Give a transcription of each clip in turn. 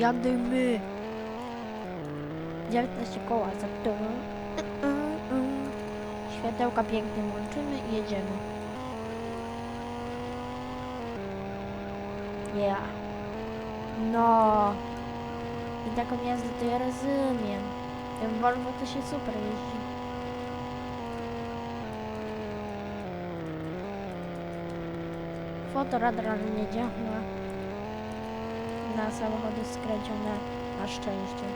Jadymy. 19 koła za to. Światełka pięknie włączymy i jedziemy. Yeah. No. I taką jazdę to ja rozumiem. Ten Volvo to się super jeździ. Fotoradar nie działa. Na samochody skręcione. Na szczęście.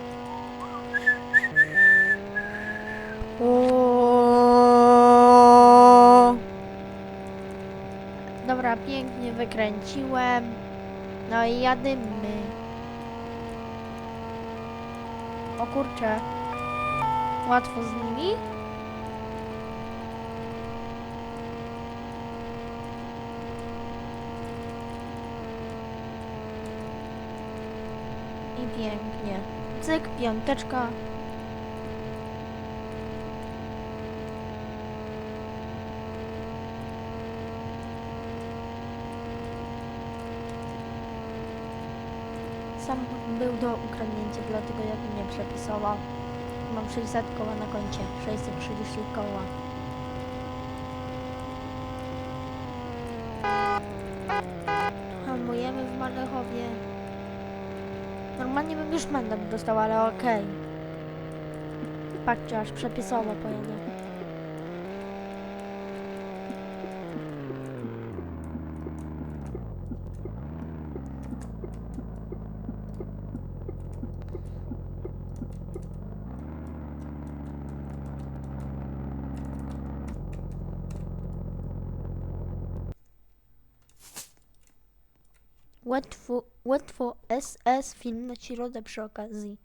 O! Dobra, pięknie wykręciłem. No i jadymy. O kurczę. Łatwo z nimi? I pięknie. Cyk, piąteczka. Samochód był do ukradnięcia, dlatego ja tu nie przepisował. Mam 600 koła na koncie, 630 koła. Hamujemy w Malechowie. Normalnie bym już mandat dostał, ale okej. Patrzcie, aż przepisowo pojedzie. Łatwo, łatwo SS film na środę przy okazji.